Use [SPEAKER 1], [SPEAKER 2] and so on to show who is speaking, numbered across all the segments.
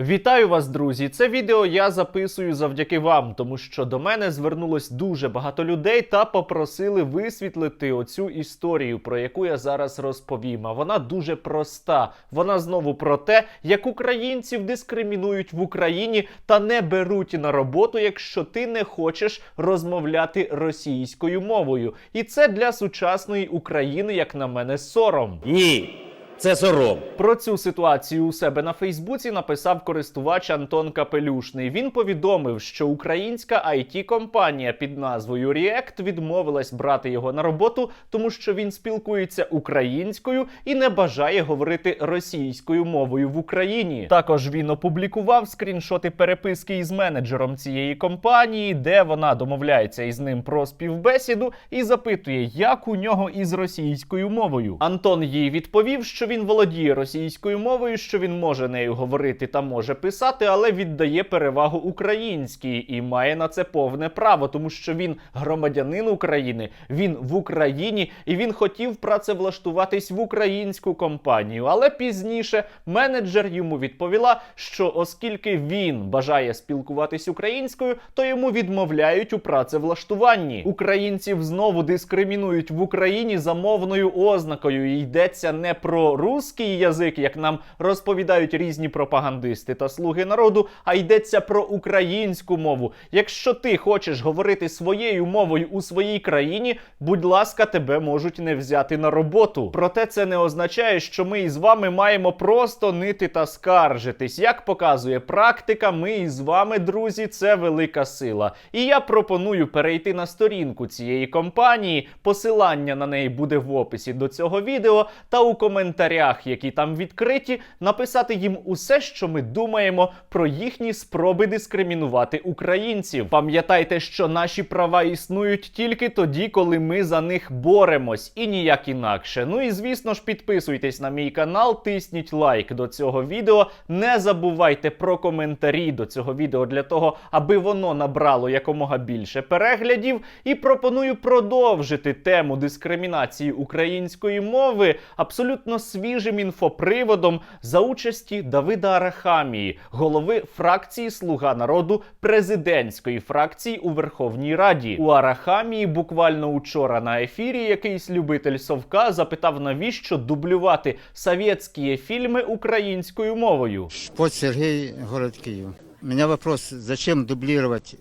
[SPEAKER 1] Вітаю вас, друзі! Це відео я записую завдяки вам, тому що до мене звернулось дуже багато людей та попросили висвітлити оцю історію, про яку я зараз розповім. А вона дуже проста. Вона знову про те, як українців дискримінують в Україні та не беруть на роботу, якщо ти не хочеш розмовляти російською мовою. І це для сучасної України, як на мене, сором.
[SPEAKER 2] Ні, це сором.
[SPEAKER 1] Про цю ситуацію у себе на Фейсбуці написав користувач Антон Капелюшний. Він повідомив, що українська it компанія під назвою React відмовилась брати його на роботу, тому що він спілкується українською і не бажає говорити російською мовою в Україні. Також він опублікував скріншоти переписки із менеджером цієї компанії, де вона домовляється із ним про співбесіду і запитує, як у нього із російською мовою. Антон їй відповів, що він володіє російською мовою, що він може нею говорити та може писати, але віддає перевагу українській і має на це повне право, тому що він громадянин України, він в Україні і він хотів працевлаштуватись в українську компанію. Але пізніше менеджер йому відповіла, що оскільки він бажає спілкуватись українською, то йому відмовляють у працевлаштуванні. Українців знову дискримінують в Україні за мовною ознакою. І йдеться не про русський язик, як нам розповідають різні пропагандисти та слуги народу, а йдеться про українську мову. Якщо ти хочеш говорити своєю мовою у своїй країні, будь ласка, тебе можуть не взяти на роботу. Проте це не означає, що ми із вами маємо просто нити та скаржитись. Як показує практика, ми із вами, друзі, це велика сила. І я пропоную перейти на сторінку цієї компанії. Посилання на неї буде в описі до цього відео, та у коментарях, які там відкриті, написати їм усе, що ми думаємо про їхні спроби дискримінувати українців. Пам'ятайте, що наші права існують тільки тоді, коли ми за них боремось, і ніяк інакше. Ну і звісно ж, підписуйтесь на мій канал, тисніть лайк до цього відео. Не забувайте про коментарі до цього відео для того, аби воно набрало якомога більше переглядів. І пропоную продовжити тему дискримінації української мови абсолютно свіжим інфоприводом за участі Давида Арахамії, голови фракції Слуга народу президентської фракції у Верховній Раді. У Арахамії буквально учора на ефірі якийсь любитель совка запитав, навіщо дублювати совєтські фільми українською мовою.
[SPEAKER 3] Шпот Сергей, город Киев. У меня вопрос, зачем дублировать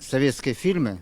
[SPEAKER 3] советские фильмы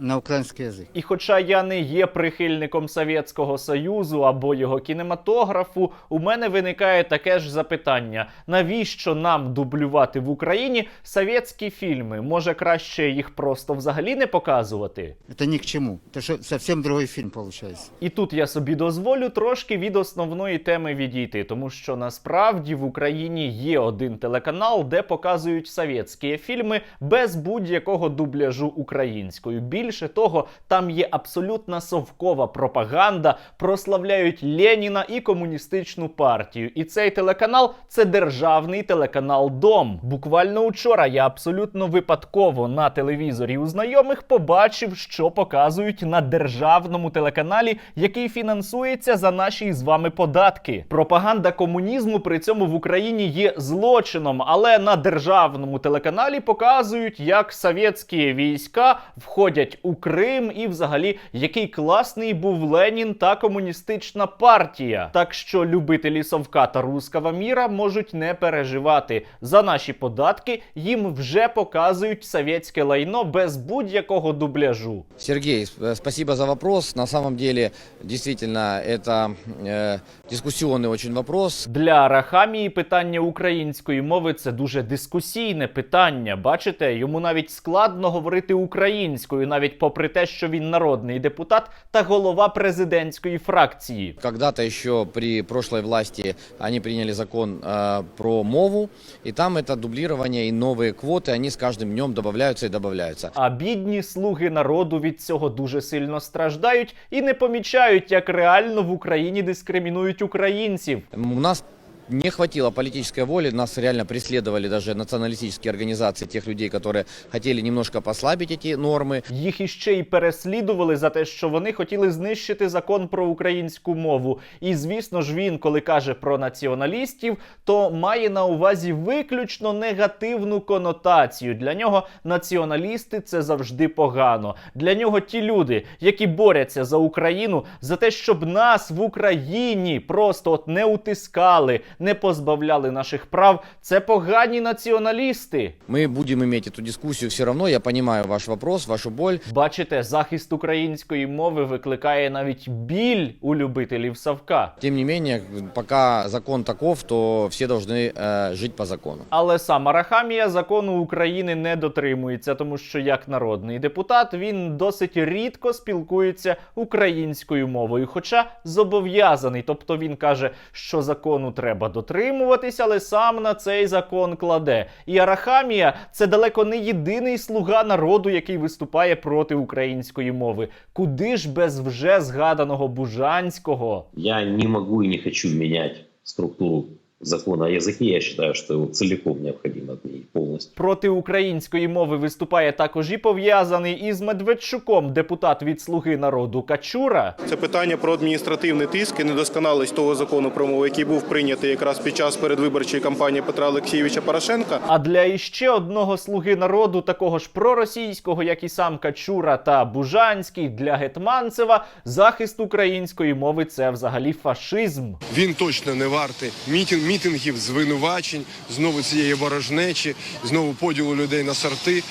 [SPEAKER 3] на украинский язык?
[SPEAKER 1] І хоча я не є прихильником Совєтського Союзу або його кінематографу, у мене виникає таке ж запитання: навіщо нам дублювати в Україні совєтські фільми? Може краще їх просто взагалі не показувати?
[SPEAKER 3] Это ни к чему. Это что, совсем другой фильм получается.
[SPEAKER 1] І тут я собі дозволю трошки від основної теми відійти, тому що насправді в Україні є один телеканал, де показують совєтські фільми без будь-якого дубляжу українською. Більше того, там є абсолютно совкова пропаганда, прославляють Леніна і комуністичну партію. І цей телеканал це державний телеканал Дом. Буквально учора я абсолютно випадково на телевізорі у знайомих побачив, що показують на державному телеканалі, який фінансується за наші з вами податки. Пропаганда комунізму при цьому в Україні є злочином, але на державному телеканалі показують, як совєтські війська входять у Крим, і взагалі який класний був Ленін та комуністична партія. Так що любителі совка та руского міра можуть не переживати. За наші податки їм вже показують совєтське лайно без будь-якого дубляжу.
[SPEAKER 4] Сергей, сп- спасибо за вопрос. На самом деле, действительно, это э, дискуссионный очень вопрос.
[SPEAKER 1] Для Арахамії питання української мови це дуже дискусійне питання. Бачите, йому навіть складно говорити українською, навіть попри те, що він народний депутат та голова президентської фракції.
[SPEAKER 4] Когда-то еще при прошлой власти они приняли закон э, про мову, и там это дублирование и новые квоты, они с каждым днем добавляются и добавляются.
[SPEAKER 1] А бідні слуги народу від цього дуже сильно страждають і не помічають, як реально в Україні дискримінують українців.
[SPEAKER 4] У нас не хватило политической воли, нас реально преследовали даже националистические организации тех людей, которые хотели немножко послабить эти нормы.
[SPEAKER 1] Їх іще й переслідували за те, що вони хотіли знищити закон про українську мову. І звісно ж, він, коли каже про націоналістів, то має на увазі виключно негативну конотацію. Для нього націоналісти це завжди погано. Для нього ті люди, які борються за Україну, за те, щоб нас в Україні просто от не утискали, не позбавляли наших прав. Це погані націоналісти.
[SPEAKER 4] Мы будем иметь эту дискуссию все равно. Я понимаю ваш вопрос, вашу боль.
[SPEAKER 1] Бачите, захист української мови викликає навіть біль у любителів Савка.
[SPEAKER 4] Тем не менее, пока закон таков, то все должны э, жить по закону.
[SPEAKER 1] Але сам Арахамія закону України не дотримується, тому що як народний депутат він досить рідко спілкується українською мовою, хоча зобов'язаний. Тобто він каже, що закону треба дотримуватись, але сам на цей закон кладе. І Арахамія це далеко не єдиний слуга народу, який виступає проти української мови. Куди ж без вже згаданого Бужанського?
[SPEAKER 5] Я не могу і не хочу міняти структуру закона о языке. Я считаю, что его целиком необходимо отменить полностью.
[SPEAKER 1] Проти української мови виступає також і пов'язаний із Медведчуком, депутат від Слуги народу Качура.
[SPEAKER 6] Це питання про адміністративний тиск і недосконалість того закону про мову, який був прийнятий якраз під час передвиборчої кампанії Петра Олексійовича Порошенка.
[SPEAKER 1] А для іще одного слуги народу, такого ж проросійського, як і сам Качура та Бужанський, для Гетманцева захист української мови це взагалі фашизм.
[SPEAKER 7] Він точно не вартий мітинг, мітингів, звинувачень, знову цієї ворожнечі, знову поділу людей на сорти.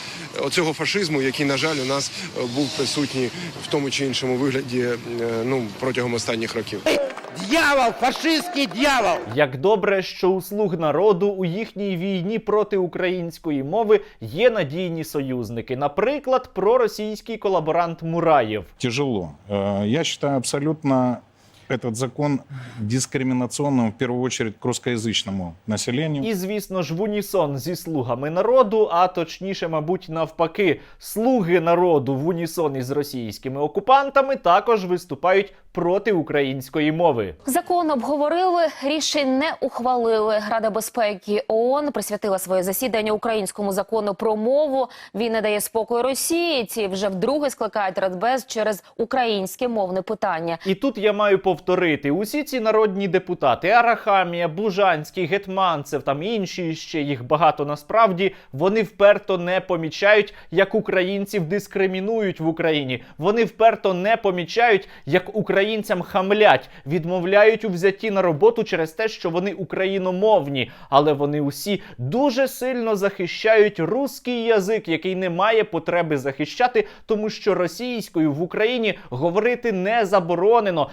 [SPEAKER 7] Оцього фашизму, який, на жаль, у нас е, був присутній в тому чи іншому вигляді е, ну, протягом останніх років.
[SPEAKER 2] Дьявол, фашистський дьявол!
[SPEAKER 1] Як добре, що у слуг народу у їхній війні проти української мови є надійні союзники, наприклад, проросійський колаборант Мураєв.
[SPEAKER 8] тяжело. Я считаю абсолютно этот закон дискриминационным, в первую очередь, к русскоязычному населению.
[SPEAKER 1] І, звісно ж, в унісон зі слугами народу, а точніше, мабуть, навпаки, слуги народу в унісон із російськими окупантами також виступають проти української мови.
[SPEAKER 9] Закон обговорили, рішень не ухвалили. Рада безпеки ООН присвятила своє засідання українському закону про мову. Він не дає спокою Росії. Ці вже вдруге скликають Радбез через українське мовне питання.
[SPEAKER 1] І тут я маю повторити: усі ці народні депутати, Арахамія, Бужанський, Гетманцев, там інші ще їх багато насправді. Вони вперто не помічають, як українців дискримінують в Україні. Вони вперто не помічають, як українцям хамлять, відмовляють у взятті на роботу через те, що вони україномовні. Але вони усі дуже сильно захищають русський язик, який не має потреби захищати, тому що російською в Україні говорити не заборонено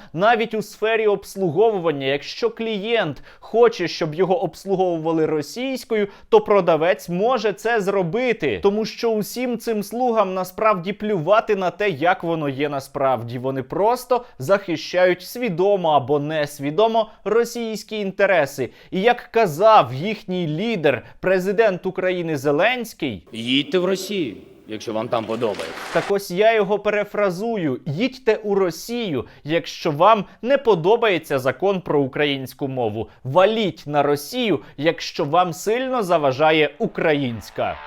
[SPEAKER 1] навіть у сфері обслуговування. Якщо клієнт хоче, щоб його обслуговували російською, то продавець може це зробити, тому що усім цим слугам насправді плювати на те, як воно є насправді. Вони просто захищають свідомо або несвідомо російські інтереси. І як казав їхній лідер, президент України Зеленський.
[SPEAKER 10] Їдьте в Росію, якщо вам там подобається.
[SPEAKER 1] Так ось я його перефразую: їдьте у Росію, якщо вам не подобається закон про українську мову. Валіть на Росію, якщо вам сильно заважає українська.